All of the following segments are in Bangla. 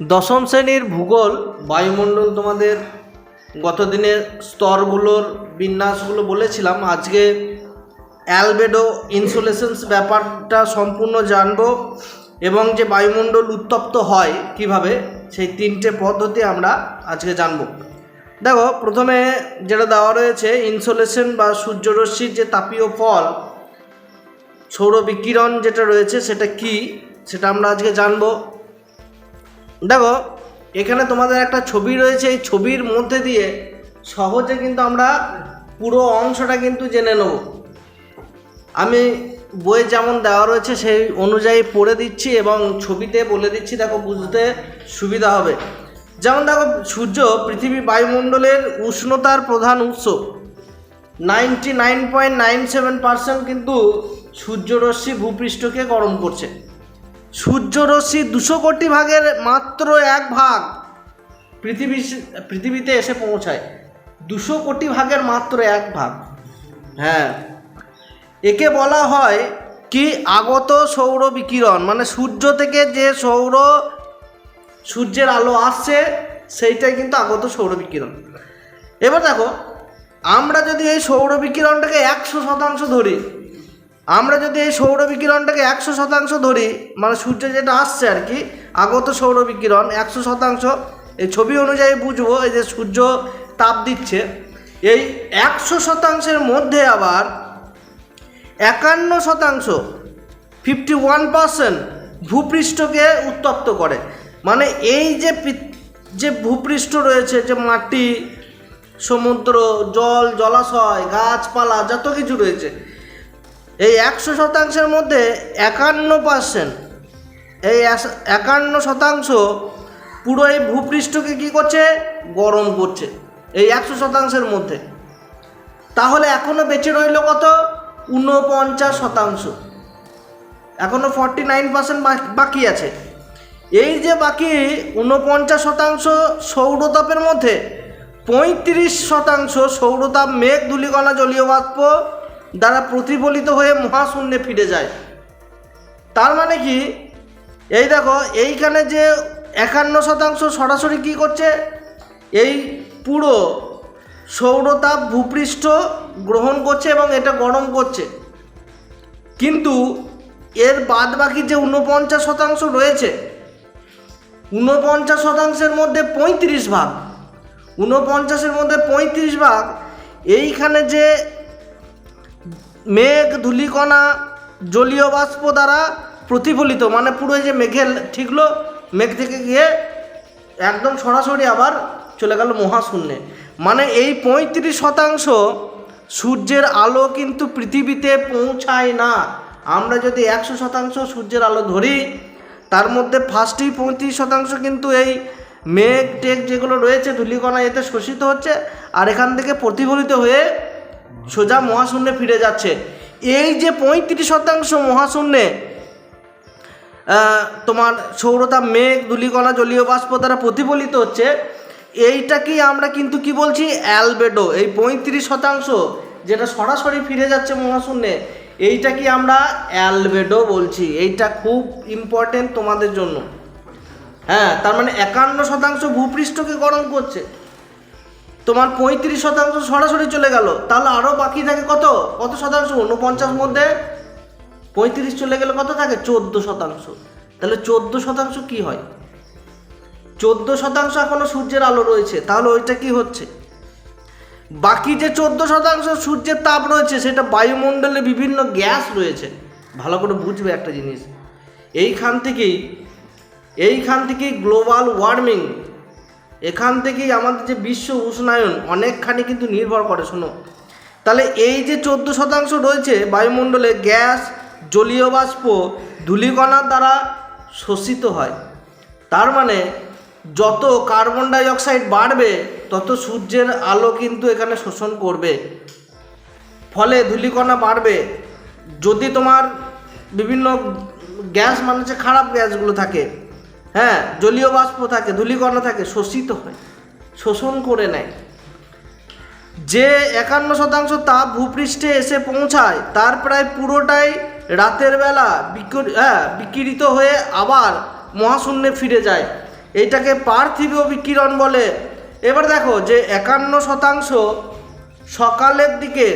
দশম শ্রেণির ভূগোল, বায়ুমণ্ডল তোমাদের গত দিনের স্তরগুলোর বিন্যাসগুলো বলেছিলাম। আজকে অ্যালবেডো ইনসুলেশনস ব্যাপারটা সম্পূর্ণ জানব এবং যে বায়ুমণ্ডল উত্তপ্ত হয় কীভাবে, সেই তিনটে পদ্ধতি আমরা আজকে জানব। দেখো, প্রথমে যেটা দেওয়া রয়েছে, ইনসুলেশন বা সূর্যরশ্মির যে তাপীয় ফল সৌর বিকিরণ যেটা রয়েছে, সেটা কি? সেটা আমরা আজকে জানব। দেখো, এখানে তোমাদের একটা ছবি রয়েছে, এই ছবির মধ্যে দিয়ে সহজে কিন্তু আমরা পুরো অংশটা কিন্তু জেনে নেব। আমি বইয়ে যেমন দেওয়া রয়েছে, সেই অনুযায়ী পড়ে দিচ্ছি এবং ছবিতে বলে দিচ্ছি, দেখো বুঝতে সুবিধা হবে। যেমন দেখো, সূর্য পৃথিবী বায়ুমণ্ডলের উষ্ণতার প্রধান উৎস। Ninety nine point nine seven percent কিন্তু সূর্যরশ্মি ভূপৃষ্ঠকে গরম করছে। সূর্যরশ্মি দুশো কোটি ভাগের মাত্র এক ভাগ পৃথিবী পৃথিবীতে এসে পৌঁছায়। দুশো কোটি ভাগের মাত্র এক ভাগ। হ্যাঁ। একে বলা হয় কি আগত সৌর বিকিরণ? মানে সূর্য থেকে যে সৌর সূর্যের আলো আসছে, সেইটাই কিন্তু আগত সৌর বিকিরণ। এবার দেখো, আমরা যদি এই সৌর বিকিরণটাকে একশো শতাংশ ধরি আমরা যদি এই সৌর বিকিরণটাকে একশো শতাংশ ধরি মানে সূর্য যেটা আসছে আর কি, আগত সৌর বিকিরণ, একশো শতাংশ, এই ছবি অনুযায়ী বুঝব এই যে সূর্য তাপ দিচ্ছে। এই একশো শতাংশের মধ্যে আবার একান্ন শতাংশ ফিফটি ওয়ান পার্সেন্ট ভূপৃষ্ঠকে উত্তপ্ত করে। মানে এই যে যে ভূপৃষ্ঠ রয়েছে, যে মাটি, সমুদ্র, জল, জলাশয়, গাছপালা, যত কিছু রয়েছে এই একশো শতাংশের মধ্যে একান্ন পার্সেন্ট এই একান্ন শতাংশ পুরো এই ভূপৃষ্ঠকে কী করছে? গরম করছে, এই একশো শতাংশের মধ্যে। তাহলে এখনও বেঁচে রইল কত? ঊনপঞ্চাশ শতাংশ। এখনও ফর্টি নাইন পার্সেন্ট বাকি আছে। এই যে বাকি ঊনপঞ্চাশ শতাংশ সৌরতাপের মধ্যে, পঁয়ত্রিশ শতাংশ সৌরতাপ, মেঘ, ধূলিকণা জলীয় বাষ্প দ্বারা প্রতিফলিত হয়ে মহাশূন্যে ফিরে যায়। তার মানে কি? এই দেখো, এইখানে যে একান্ন শতাংশ সরাসরি কি করছে? এই পুরো সৌরতাপ ভূপৃষ্ঠ গ্রহণ করছে এবং এটা গরম করছে। কিন্তু এর বাদ বাকি যে ঊনপঞ্চাশ শতাংশ রয়েছে, ঊনপঞ্চাশ শতাংশের মধ্যে পঁয়ত্রিশ ভাগ, ঊনপঞ্চাশের মধ্যে পঁয়ত্রিশ ভাগ, এইখানে যে মেঘ ধূলিকণা জলীয় বাষ্প দ্বারা প্রতিফলিত মানে পুরো যে মেঘের ঠিকলো, মেঘ থেকে গিয়ে একদম সরাসরি আবার চলে গেল মহাশূন্যে। মানে এই পঁয়ত্রিশ শতাংশ সূর্যের আলো কিন্তু পৃথিবীতে পৌঁছায় না। আমরা যদি একশো শতাংশ সূর্যের আলো ধরি, তার মধ্যে ফার্স্টেই পঁয়ত্রিশ শতাংশ কিন্তু এই মেঘ টেঘ যেগুলো রয়েছে, ধূলিকণা এতে শোষিত হচ্ছে, আর এখান থেকে প্রতিফলিত হয়ে সোজা মহাশূন্যে ফিরে যাচ্ছে। এই যে পঁয়ত্রিশ শতাংশ মহাশূন্যে তোমার সৌরতাপ মেঘ, ধূলিকণা, জলীয় বাষ্প দ্বারা প্রতিফলিত হচ্ছে এইটাকেই আমরা কিন্তু কি বলছি? অ্যালবেডো। এই পঁয়ত্রিশ শতাংশ যেটা সরাসরি ফিরে যাচ্ছে মহাশূন্যে এইটা কি আমরা অ্যালবেডো বলছি। এইটা খুব ইম্পর্টেন্ট তোমাদের জন্য। হ্যাঁ তার মানে একান্ন শতাংশ ভূপৃষ্ঠকে গরম করছে। তোমার পঁয়ত্রিশ শতাংশ সরাসরি চলে গেল, তাহলে আরও বাকি থাকে কত? কত শতাংশ? উনপঞ্চাশ মধ্যে পঁয়ত্রিশ চলে গেলে কত থাকে? চোদ্দ শতাংশ। তাহলে চোদ্দ শতাংশ কি হয়? চোদ্দ শতাংশ এখনও সূর্যের আলো রয়েছে, তাহলে ওইটা কি হচ্ছে? বাকি যে চোদ্দ শতাংশ সূর্যের তাপ রয়েছে, সেটা বায়ুমণ্ডলে বিভিন্ন গ্যাস রয়েছে। ভালো করে বুঝবে একটা জিনিস। এইখান থেকেই এইখান থেকেই গ্লোবাল ওয়ার্মিং এখান থেকেই আমাদের যে বিশ্ব উষ্ণায়ন অনেকখানি কিন্তু নির্ভর করে, শোনো। তাহলে এই যে চোদ্দ শতাংশ রয়েছে বায়ুমণ্ডলে গ্যাস, জলীয় বাষ্প ধূলিকণার দ্বারা শোষিত হয়। তার মানে যত কার্বন ডাই অক্সাইড বাড়বে, তত সূর্যের আলো কিন্তু এখানে শোষণ করবে। ফলে ধূলিকণা বাড়বে। যদি তোমার বিভিন্ন গ্যাস মানে খারাপ গ্যাসগুলো থাকে হ্যাঁ জলীয় বাষ্প থাকে, ধূলিকণা থাকে, শোষিত হয়, শোষণ করে নেয়। যে একান্ন শতাংশ তাপ ভূপৃষ্ঠে এসে পৌঁছায়, তার প্রায় পুরোটাই রাতের বেলা হ্যাঁ বিকিরিত হয়ে আবার মহাশূন্যে ফিরে যায়। এইটাকে পার্থিবীয় বিকিরণ বলে। এবার দেখো যে একান্ন শতাংশ সকালের দিকে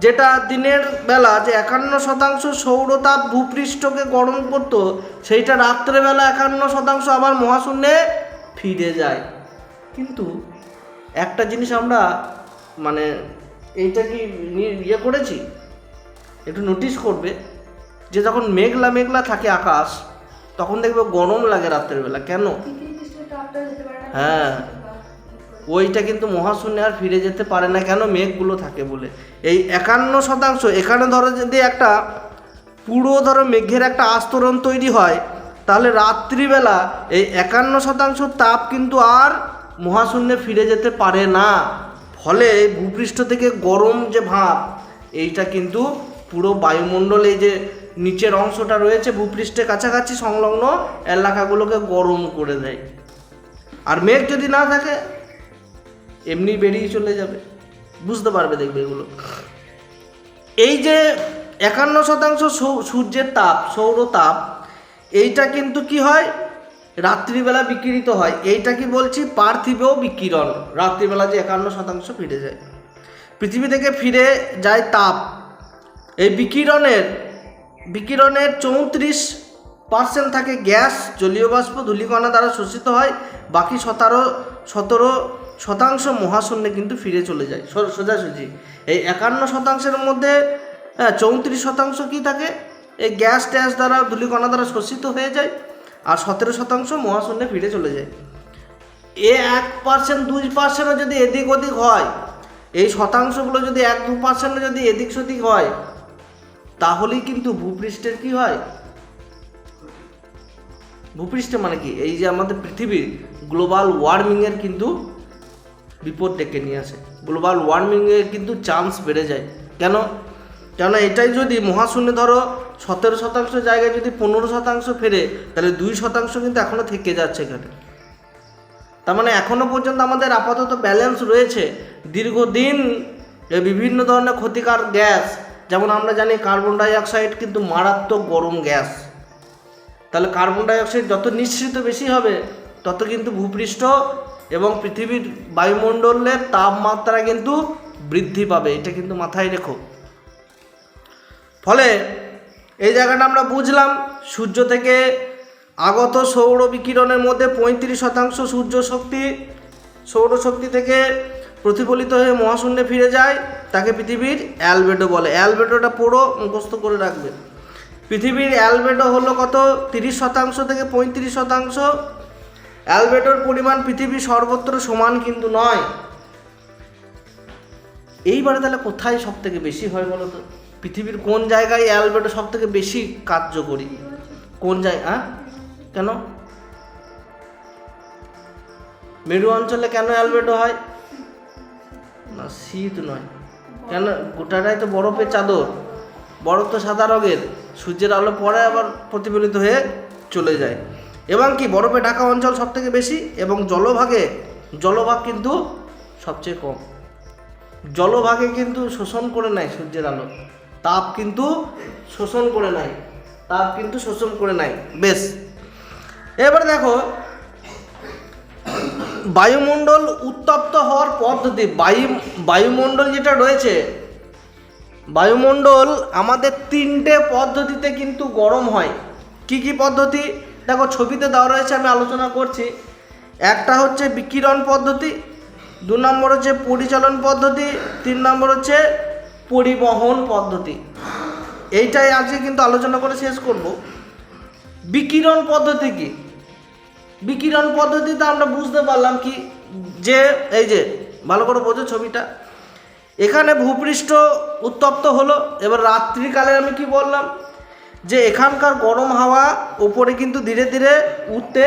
যেটা দিনের বেলা যে একান্ন শতাংশ সৌরতাপ ভূপৃষ্ঠকে গরম করতো সেইটা রাত্রেবেলা একান্ন শতাংশ আবার মহাশূন্যে ফিরে যায়। কিন্তু একটা জিনিস আমরা মানে এইটা কি ইয়ে করেছি? একটু নোটিস করবে যে যখন মেঘলা মেঘলা থাকে আকাশ তখন দেখবে গরম লাগে রাত্রেবেলা কেন? হ্যাঁ। ওইটা কিন্তু মহাশূন্যে আর ফিরে যেতে পারে না কেন মেঘগুলো থাকে বলে। এই একান্ন শতাংশ, এখানে ধরো যদি একটা পুরো ধরো মেঘের একটা আস্তরণ তৈরি হয়, তাহলে রাত্রিবেলা এই একান্ন শতাংশ তাপ কিন্তু আর মহাশূন্যে ফিরে যেতে পারে না। ফলে ভূপৃষ্ঠ থেকে গরম যে ভাব, এইটা কিন্তু পুরো বায়ুমণ্ডল, এই যে নিচের অংশটা রয়েছে ভূপৃষ্ঠের কাছাকাছি সংলগ্ন এলাকাগুলোকে গরম করে দেয়। আর মেঘ যদি না থাকে এমনি বেরিয়ে চলে যাবে। বুঝতে পারবে দেখবে এগুলো। এই যে একান্ন শতাংশ সূর্যের তাপ, সৌর তাপ, এইটা কিন্তু কি হয়? রাত্রিবেলা বিকিরিত হয়। এইটা কি বলছি? পার্থিবেও বিকিরণ। রাত্রিবেলা যে একান্ন শতাংশ ফিরে যায়। পৃথিবী থেকে ফিরে যায় তাপ। এই বিকিরণের বিকিরণের চৌত্রিশ পার্সেন্ট থাকে গ্যাস জলীয় বাষ্প ধূলিকণা দ্বারা শোষিত হয়। বাকি সতেরো সতেরো শতাংশ মহাশূন্যে কিন্তু ফিরে চলে যায়। সোজাসুজি। এই একান্ন শতাংশের মধ্যে হ্যাঁ চৌত্রিশ শতাংশ কি থাকে? এই গ্যাস ট্যাস দ্বারা ধূলিকণা দ্বারা শোষিত হয়ে যায় আর সতেরো শতাংশ মহাশূন্যে ফিরে চলে যায়। এ এক পার্সেন্ট, দুই পার্সেন্টও যদি এদিক ওদিক হয়, এই শতাংশগুলো যদি এক, দু পার্সেন্টও যদি এদিক সেদিক হয়, তাহলেই কিন্তু ভূপৃষ্ঠের কি হয়? ভূপৃষ্ঠে মানে কি? এই যে আমাদের পৃথিবীর গ্লোবাল ওয়ার্মিংয়ের কিন্তু বিপদ ডেকে নিয়ে আসে। গ্লোবাল ওয়ার্মিংয়ের কিন্তু চান্স বেড়ে যায়। কেন? কেননা এটাই যদি মহাশূন্যে ধরো, সতেরো শতাংশ জায়গায় যদি পনেরো শতাংশ ফেরে, তাহলে দুই শতাংশ কিন্তু এখনও থেকে যাচ্ছে এখানে। তার মানে এখনও পর্যন্ত আমাদের আপাতত ব্যালেন্স রয়েছে। দীর্ঘদিন বিভিন্ন ধরনের ক্ষতিকার গ্যাস, যেমন আমরা জানি কার্বন ডাই অক্সাইড কিন্তু মারাত্মক গরম গ্যাস। তাহলে কার্বন ডাই অক্সাইড যত নিঃসৃত বেশি হবে, তত কিন্তু ভূপৃষ্ঠ এবং পৃথিবীর বায়ুমণ্ডলের তাপমাত্রা কিন্তু বৃদ্ধি পাবে, এটা কিন্তু মাথায় রেখো। ফলে এই জায়গাটা আমরা বুঝলাম, সূর্য থেকে আগত সৌর বিকিরণের মধ্যে পঁয়ত্রিশ শতাংশ সূর্য শক্তি সৌরশক্তি থেকে প্রতিফলিত হয়ে মহাশূন্যে ফিরে যায়, তাকে পৃথিবীর অ্যালবেডো বলে। অ্যালবেডোটা পুরো মুখস্থ করে রাখবে। পৃথিবীর অ্যালবেডো হলো কত? তিরিশ শতাংশ থেকে পঁয়ত্রিশ শতাংশ অ্যালবেডোর পরিমাণ পৃথিবীর সর্বত্র সমান কিন্তু নয়। এইবারে তাহলে কোথায় সব থেকে বেশি হয় বলো তো? পৃথিবীর কোন জায়গায় অ্যালবেডো সব থেকে বেশি কার্যকরী? কোন জায়গা কেন? মেরু অঞ্চলে কেন অ্যালবেডো হয়? না, শীত নয়। কেন? গোটাটাই তো বরফের চাদর। বরফ তো সাদা রঙের। সূর্যের আলো পরে আবার প্রতিফলিত হয়ে চলে যায়। এবং কি বরফে ঢাকা অঞ্চল সব থেকে বেশি এবং জলভাগে, জলভাগ কিন্তু সবচেয়ে কম? জলভাগে কিন্তু শোষণ করে নেয় সূর্যের আলো। তাপ কিন্তু শোষণ করে নেয় তাপ কিন্তু শোষণ করে নেয় বেশ। এবার দেখো, বায়ুমণ্ডল উত্তপ্ত হওয়ার পদ্ধতি। বায়ু, বায়ুমণ্ডল যেটা রয়েছে, বায়ুমণ্ডল আমাদের তিনটে পদ্ধতিতে কিন্তু গরম হয়। কি কি পদ্ধতি? দেখো, ছবিতে দেওয়া রয়েছে, আমি আলোচনা করছি। একটা হচ্ছে বিকিরণ পদ্ধতি, দু নম্বর হচ্ছে পরিচালন পদ্ধতি, তিন নম্বর হচ্ছে পরিবহন পদ্ধতি। এইটাই আজকে কিন্তু আলোচনা করে শেষ করব। বিকিরণ পদ্ধতি কি? বিকিরণ পদ্ধতিতে আমরা বুঝতে পারলাম কি, যে, এই যে, ভালো করে বোঝো ছবিটা। এখানে ভূপৃষ্ঠ উত্তপ্ত হলো, এবার রাত্রিকালে আমি কি বললাম? যে এখানকার গরম হাওয়া ওপরে কিন্তু ধীরে ধীরে উঠতে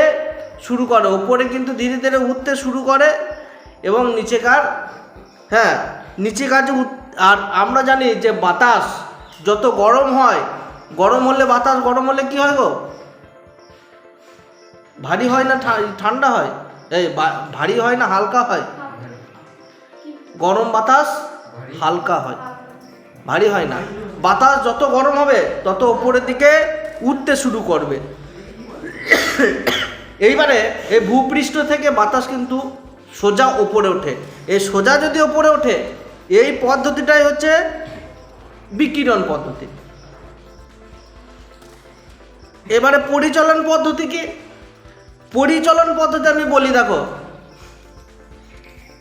শুরু করে ওপরে কিন্তু ধীরে ধীরে উঠতে শুরু করে এবং নিচেকার হ্যাঁ নিচেকার যে আর আমরা জানি যে বাতাস যত গরম হয় গরম হলে বাতাস গরম হলে কি হয় গো? ভারী হয় না ঠান্ডা হয়? এই ভারী হয় না হালকা হয়? গরম বাতাস হালকা হয়। ভারী হয় না। বাতাস যত গরম হবে, তত ওপরের দিকে উঠতে শুরু করবে। এইবারে এই ভূপৃষ্ঠ থেকে বাতাস কিন্তু সোজা ওপরে ওঠে। এই সোজা যদি ওপরে ওঠে, এই পদ্ধতিটাই হচ্ছে বিকিরণ পদ্ধতি। এবারে পরিচলন পদ্ধতি কি? পরিচলন পদ্ধতি আমি বলি, দেখো।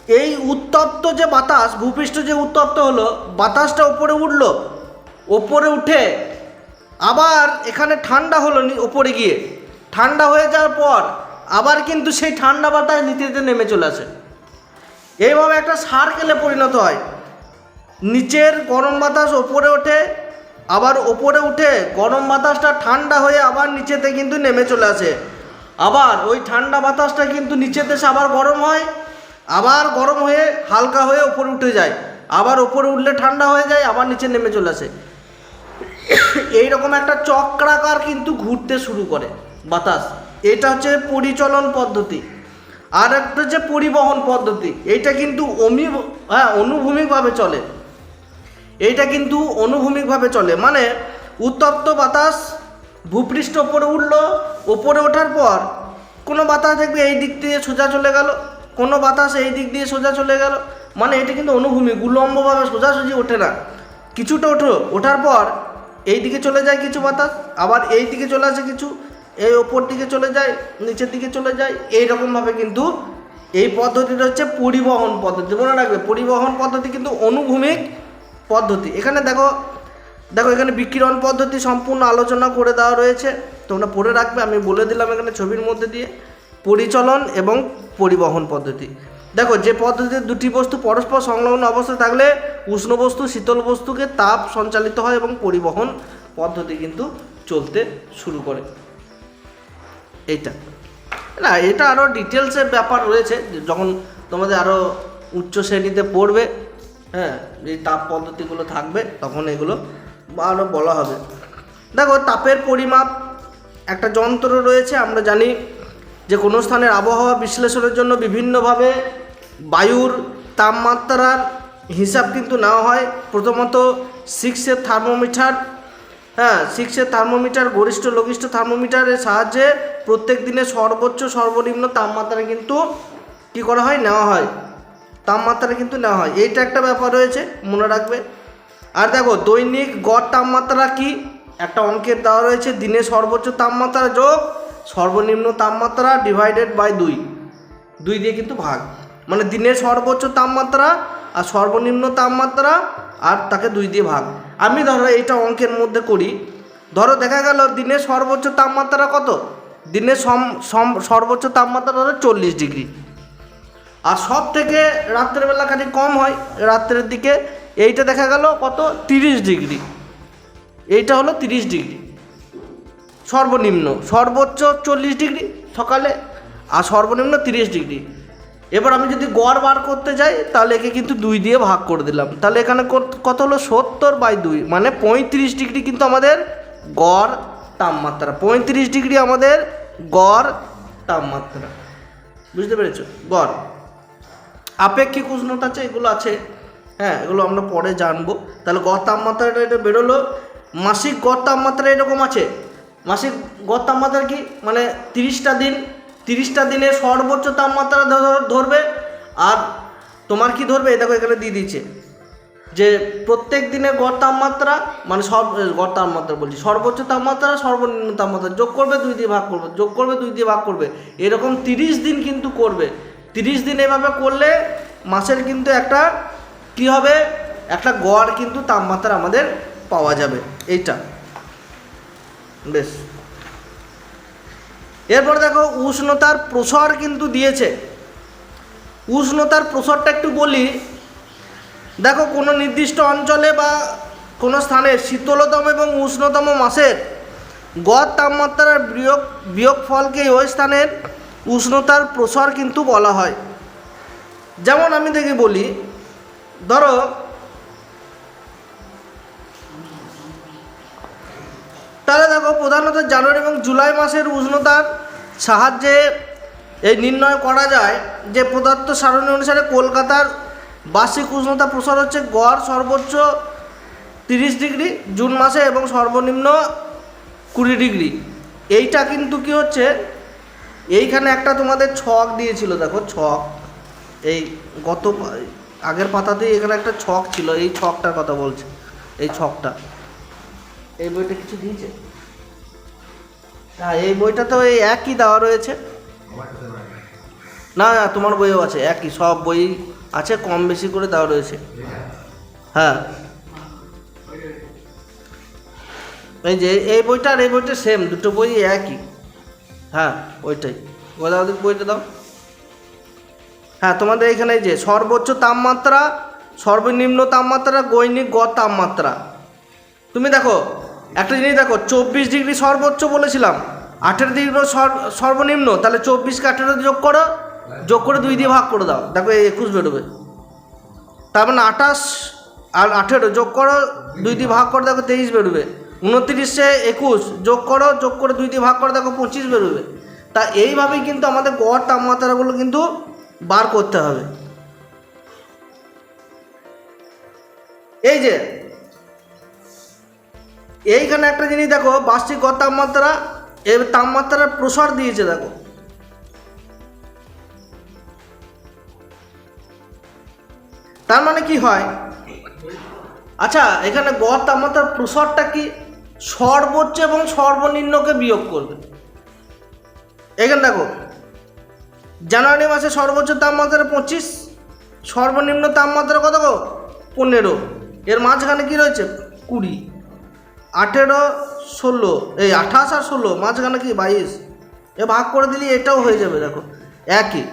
এই উত্তপ্ত যে বাতাস, ভূপৃষ্ঠ যে উত্তপ্ত হলো, বাতাসটা উপরে উঠল ওপরে উঠে, আবার এখানে ঠান্ডা হলো ওপরে গিয়ে। ঠান্ডা হয়ে যাওয়ার পর, আবার কিন্তু সেই ঠান্ডা বাতাস নিচেতে নেমে চলে আসে। এইভাবে একটা সার্কেলে পরিণত হয়। নিচের গরম বাতাস ওপরে ওঠে, আবার ওপরে উঠে গরম বাতাসটা ঠান্ডা হয়ে আবার নিচেতে কিন্তু নেমে চলে আসে। আবার ওই ঠান্ডা বাতাসটা কিন্তু নিচেতে এসে আবার গরম হয়, আবার গরম হয়ে হালকা হয়ে ওপরে উঠে যায়। আবার ওপরে উঠলে ঠান্ডা হয়ে যায়, আবার নিচে নেমে চলে আসে। এইরকম একটা চক্রাকার কিন্তু ঘুরতে শুরু করে বাতাস। এটা হচ্ছে পরিচলন পদ্ধতি। আর একটা হচ্ছে পরিবহন পদ্ধতি। এইটা কিন্তু অমি হ্যাঁ অনুভূমিকভাবে চলে। এইটা কিন্তু অনুভূমিকভাবে চলে। মানে উত্তপ্ত বাতাস, ভূপৃষ্ঠ ওপরে উঠল, ওপরে ওঠার পর কোনো বাতাস দেখবে এই দিক দিয়ে সোজা চলে গেল, কোনো বাতাস এই দিক দিয়ে সোজা চলে গেল। মানে এটা কিন্তু অনুভূমিক উলম্বভাবে সোজাসুজি ওঠে না। কিছুটা ওঠো, ওঠার পর এই দিকে চলে যায় কিছু বাতাস, আবার এই দিকে চলে আসে কিছু, এই ওপর দিকে চলে যায়, নিচের দিকে চলে যায় এই রকমভাবে কিন্তু এই পদ্ধতিটা হচ্ছে পরিবহন পদ্ধতি। মনে রাখবে, পরিবহন পদ্ধতি কিন্তু অনুভূমিক পদ্ধতি। এখানে দেখো দেখো এখানে বিকিরণ পদ্ধতি সম্পূর্ণ আলোচনা করে দেওয়া রয়েছে। তোমরা পড়ে রাখবে, আমি বলে দিলাম এখানে ছবির মধ্যে দিয়ে। পরিচলন এবং পরিবহন পদ্ধতি। দেখো, যে পদ্ধতিতে দুটি বস্তু পরস্পর সংলগ্ন অবস্থায় থাকলে উষ্ণ বস্তু, শীতল বস্তুকে তাপ সঞ্চালিত হয় এবং পরিবহন পদ্ধতি কিন্তু চলতে শুরু করে। এইটা। না, এটা আরও ডিটেলসের ব্যাপার রয়েছে যখন তোমাদের আরও উচ্চ শ্রেণীতে পড়বে হ্যাঁ এই তাপ পদ্ধতিগুলো থাকবে, তখন এগুলো আরও বলা হবে। দেখো, তাপের পরিমাপ একটা যন্ত্র রয়েছে, আমরা জানি যে কোনো স্থানের আবহাওয়া বিশ্লেষণের জন্য বিভিন্নভাবে বায়ুর তাপমাত্রার হিসাব কিন্তু নেওয়া হয়। প্রথমত সিক্সের থার্মোমিটার হ্যাঁ সিক্সের থার্মোমিটার গরিষ্ঠ লঘিষ্ঠ থার্মোমিটারের সাহায্যে প্রত্যেক দিনে সর্বোচ্চ সর্বনিম্ন তাপমাত্রা কিন্তু কি করা হয়? নেওয়া হয়। তাপমাত্রা কিন্তু নেওয়া হয়। এইটা একটা ব্যাপার রয়েছে, মনে রাখবে। আর দেখো, দৈনিক গড় তাপমাত্রা কি? একটা অঙ্কের দেওয়া রয়েছে, দিনে সর্বোচ্চ তাপমাত্রা যোগ সর্বনিম্ন তাপমাত্রা ডিভাইডেড বাই দুই। দুই দিয়ে কিন্তু ভাগ। মানে দিনের সর্বোচ্চ তাপমাত্রা আর সর্বনিম্ন তাপমাত্রা আর তাকে দুই দিয়ে ভাগ। আমি ধরো এইটা অঙ্কের মধ্যে করি। ধরো দেখা গেল দিনের সর্বোচ্চ তাপমাত্রা কত? দিনের সম সর্বোচ্চ তাপমাত্রা ধরো চল্লিশ ডিগ্রি। আর সব থেকে রাত্রেবেলা খালি কম হয় রাত্রের দিকে, এইটা দেখা গেল কত? তিরিশ ডিগ্রি। এইটা হলো তিরিশ ডিগ্রি। সর্বনিম্ন, সর্বোচ্চ চল্লিশ ডিগ্রি সকালে আর সর্বনিম্ন তিরিশ ডিগ্রি। এবার আমি যদি গড় বার করতে যাই, তাহলে একে কিন্তু দুই দিয়ে ভাগ করে দিলাম। তাহলে এখানে কত- হলো? সত্তর বাই দুই মানে পঁয়ত্রিশ ডিগ্রি কিন্তু আমাদের গড় তাপমাত্রা। পঁয়ত্রিশ ডিগ্রি আমাদের গড় তাপমাত্রা। বুঝতে পেরেছ? গড়। আপেক্ষিক উষ্ণতা আছে এগুলো আছে হ্যাঁ এগুলো আমরা পরে জানব। তাহলে গড় তাপমাত্রাটা এটা বেরোলো। মাসিক গড় তাপমাত্রা এরকম আছে মাসিক গড় তাপমাত্রা কি মানে তিরিশটা দিন, তিরিশটা দিনে সর্বোচ্চ তাপমাত্রা ধরবে আর তোমার কি ধরবে? দেখো এখানে দিয়ে দিচ্ছে যে প্রত্যেক দিনের গড় তাপমাত্রা মানে সব গড় তাপমাত্রা বলছি, সর্বোচ্চ তাপমাত্রা, সর্বনিম্ন তাপমাত্রা, যোগ করবে দুই দিয়ে ভাগ করবে, যোগ করবে দুই দিয়ে ভাগ করবে, এরকম তিরিশ দিন কিন্তু করবে। তিরিশ দিন এভাবে করলে মাসের কিন্তু একটা কি হবে? একটা গড় কিন্তু তাপমাত্রা আমাদের পাওয়া যাবে, এইটা। বেশ। এরপর দেখো, উষ্ণতার প্রসার কিন্তু দিয়েছে। উষ্ণতার প্রসারটা একটু বলি। দেখো, কোনো নির্দিষ্ট অঞ্চলে বা কোনো স্থানে শীতলতম এবং উষ্ণতম মাসের গড় তাপমাত্রার বিয়োগ বিয়োগ ফলকে ওই স্থানের উষ্ণতার প্রসার কিন্তু বলা হয়। যেমন আমি দেখে বলি, ধরো তাহলে দেখো, প্রধানত জানুয়ারি এবং জুলাই মাসের উষ্ণতার সাহায্যে এই নির্ণয় করা যায় যে পদার্থ সারণী অনুসারে কলকাতার বার্ষিক উষ্ণতা প্রসার হচ্ছে গড় সর্বোচ্চ তিরিশ ডিগ্রি, জুন মাসে এবং সর্বনিম্ন কুড়ি ডিগ্রি। এইটা কিন্তু কি হচ্ছে? এইখানে একটা তোমাদের ছক দিয়েছিল, দেখো ছক। এই গত আগের পাতাতেই এখানে একটা ছক ছিল, এই ছকটার কথা বলছে, এই ছকটা। এই বইটা কিছু দিয়েছে? হ্যাঁ এই বইটা তো এই একই দেওয়া রয়েছে। না না, তোমার বইও আছে, একই, সব বই আছে, কম বেশি করে দেওয়া রয়েছে। হ্যাঁ। এই যে, এই বইটা আর এই বইটা সেম দুটো বই একই। হ্যাঁ ওইটাই। গোদা বইটা দাও। হ্যাঁ তোমাদের এখানে যে, সর্বোচ্চ তাপমাত্রা, সর্বনিম্ন তাপমাত্রা গৈনিক গড় তাপমাত্রা। তুমি দেখো একটা জিনিস দেখো, চব্বিশ ডিগ্রি সর্বোচ্চ বলেছিলাম, আঠেরো ডিগ্রি সর- সর্বনিম্ন, তাহলে চব্বিশকে আঠেরো যোগ করো, যোগ করে দুই দিয়ে ভাগ করে দাও, দেখো এই একুশ বেরোবে। তার মানে আঠাশ আর আঠেরো যোগ করো, দুই দিয়ে ভাগ করে দেখো তেইশ বেরোবে। উনত্রিশে একুশ যোগ করো, যোগ করে দুই দিয়ে ভাগ করে দেখো পঁচিশ বেরোবে। তা এইভাবেই কিন্তু আমাদের গড় তাপমাত্রাগুলো কিন্তু বার করতে হবে। এই যে এইখানে একটা জিনিস দেখো, বার্ষিক গড় তাপমাত্রা, এর তাপমাত্রার প্রসার দিয়েছে দেখো। তার মানে কি হয়? আচ্ছা এখানে গড় তাপমাত্রার প্রসারটা কি সর্বোচ্চ এবং সর্বনিম্নকে বিয়োগ করবে? এখানে দেখো, জানুয়ারি মাসে সর্বোচ্চ তাপমাত্রা পঁচিশ, সর্বনিম্ন তাপমাত্রা কত গো? পনেরো। এর মাঝখানে কি রয়েছে? কুড়ি। আঠেরো ষোলো, এই আঠাশ আর ষোলো, মাঝখানে কি বাইশ? এ ভাগ করে দিলে, এটাও হয়ে যাবে, দেখো। একই,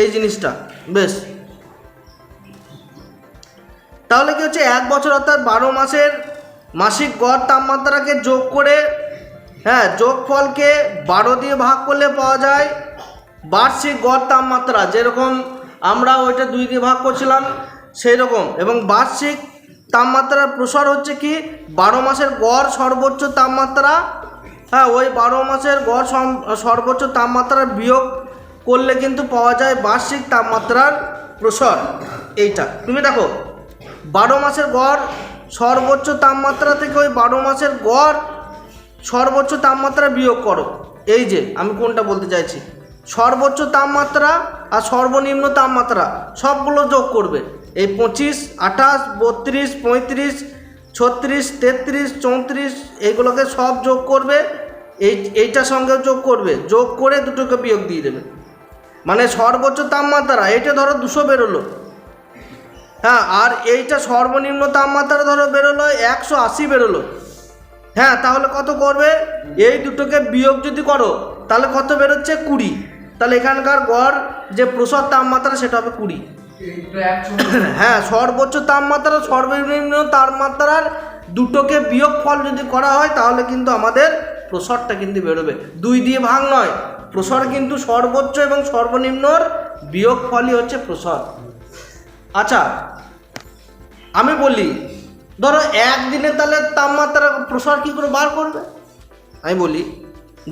এই জিনিসটা, বেশ। তাহলে কি হচ্ছে, এক বছর অর্থাৎ বারো মাসের মাসিক গড় তাপমাত্রাকে যোগ করে হ্যাঁ যোগফলকে বারো দিয়ে ভাগ করলে পাওয়া যায় বার্ষিক গড় তাপমাত্রা, যেরকম আমরা ওইটা দুই দিয়ে ভাগ করছিলাম সেই রকম এবং বার্ষিক তাপমাত্রার প্রসার হচ্ছে কি? বারো মাসের গড় সর্বোচ্চ তাপমাত্রা হ্যাঁ ওই বারো মাসের গড় সর্বোচ্চ তাপমাত্রার বিয়োগ করলে কিন্তু পাওয়া যায় বার্ষিক তাপমাত্রার প্রসার। এইটা। তুমি দেখো, বারো মাসের গড় সর্বোচ্চ তাপমাত্রা থেকে ওই বারো মাসের গড় সর্বোচ্চ তাপমাত্রা বিয়োগ করো। এই যে, আমি কোনটা বলতে চাইছি? সর্বোচ্চ তাপমাত্রা আর সর্বনিম্ন তাপমাত্রা সবগুলো যোগ করবে। এই পঁচিশ, আঠাশ, বত্রিশ, পঁয়ত্রিশ, ছত্রিশ, তেত্রিশ, চৌত্রিশ, এইগুলোকে সব যোগ করবে, এই এইটার সঙ্গেও যোগ করবে, যোগ করে দুটোকে বিয়োগ দিয়ে দেবে। মানে সর্বোচ্চ তাপমাত্রা, এইটা ধরো দুশো বেরোলো। হ্যাঁ আর এইটা সর্বনিম্ন তাপমাত্রা ধরো বেরোলো, একশো আশি বেরোলো। হ্যাঁ তাহলে কত করবে? এই দুটোকে বিয়োগ যদি করো, তাহলে কত বেরোচ্ছে? কুড়ি। তাহলে এখানকার গড় যে প্রসর তাপমাত্রা, সেটা হবে কুড়ি। হ্যাঁ সর্বোচ্চ তাপমাত্রা, সর্বনিম্ন তাপমাত্রার দুটোকে বিয়োগ ফল যদি করা হয়, তাহলে কিন্তু আমাদের প্রসরটা কিন্তু বেরোবে। দুই দিয়ে ভাগ নয়, প্রসর কিন্তু সর্বোচ্চ এবং সর্বনিম্নর বিয়োগ ফলই হচ্ছে প্রসর। আচ্ছা আমি বলি, ধরো একদিনে তাহলে তাপমাত্রা প্রসার কী করে বার করবে? আমি বলি,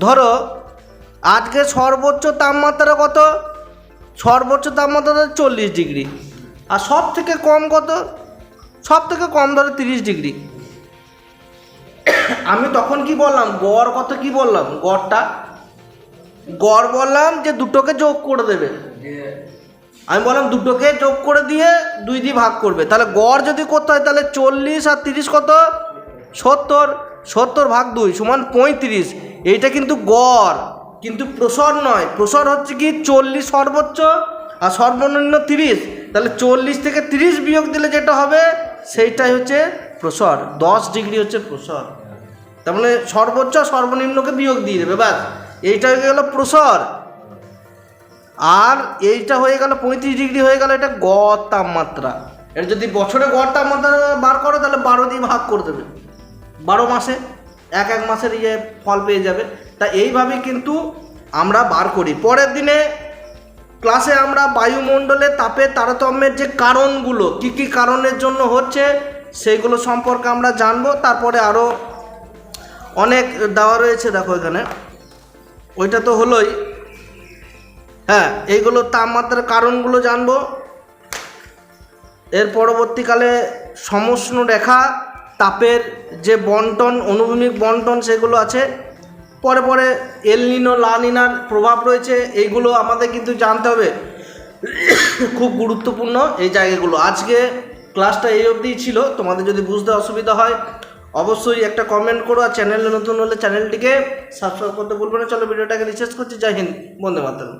ধরো আজকে সর্বোচ্চ তাপমাত্রা কত? সর্বোচ্চ তাপমাত্রা চল্লিশ ডিগ্রি। আর সব থেকে কম কত? সব থেকে কম ধরো তিরিশ ডিগ্রি। আমি তখন কি বললাম? গড় কত কি বললাম? গড়টা? গড় বললাম যে দুটোকে যোগ করে দেবে। আমি বললাম দুটোকে যোগ করে দিয়ে দুই দিয়ে ভাগ করবে। তাহলে গড় যদি করতে হয়, তাহলে চল্লিশ আর তিরিশ কত? সত্তর। সত্তর ভাগ দুই সমান পঁয়ত্রিশ। এইটা কিন্তু গড়। কিন্তু প্রসর নয়। প্রসর হচ্ছে কি চল্লিশ সর্বোচ্চ আর সর্বনিম্ন তিরিশ। তাহলে চল্লিশ থেকে তিরিশ বিয়োগ দিলে যেটা হবে, সেইটাই হচ্ছে প্রসর। দশ ডিগ্রি হচ্ছে প্রসর। তার মানে সর্বোচ্চ সর্বনিম্নকে বিয়োগ দিয়ে দেবে, ব্যাস। এইটা হয়ে গেল প্রসর। আর এইটা হয়ে গেল পঁয়ত্রিশ ডিগ্রি হয়ে গেল এটা গড় তাপমাত্রা। এটা যদি বছরে গড় তাপমাত্রা বার করো, তাহলে বারো দিয়ে ভাগ করে দেবে। বারো মাসে, এক এক মাসের ইয়ে ফল পেয়ে যাবে। তা এইভাবেই কিন্তু আমরা বার করি। পরের দিনে ক্লাসে আমরা বায়ুমণ্ডলে তাপের তারতম্যের যে কারণগুলো, কি কি কারণের জন্য হচ্ছে, সেইগুলো সম্পর্কে আমরা জানব। তারপরে আরও অনেক দেওয়া রয়েছে দেখো এখানে। ওইটা তো হলোই। হ্যাঁ এইগুলো তাপমাত্রার কারণগুলো জানব। এর পরবর্তীকালে সমষ্ণ রেখা, তাপের যে বন্টন, অনুভূমিক বন্টন, সেগুলো আছে। পরে পরে এলনিনো লানিনার প্রভাব রয়েছে, এইগুলো আমাদের কিন্তু জানতে হবে। খুব গুরুত্বপূর্ণ এই জায়গাগুলো। আজকে ক্লাসটা এই অবধিই ছিল, তোমাদের যদি বুঝতে অসুবিধা হয়, অবশ্যই একটা কমেন্ট করো আর চ্যানেলে নতুন হলে চ্যানেলটিকে সাবস্ক্রাইব করতে ভুলবে না। চলো, ভিডিওটাকে রিচার্জ করছি। জয় হিন্দ, বন্দে মাতরম।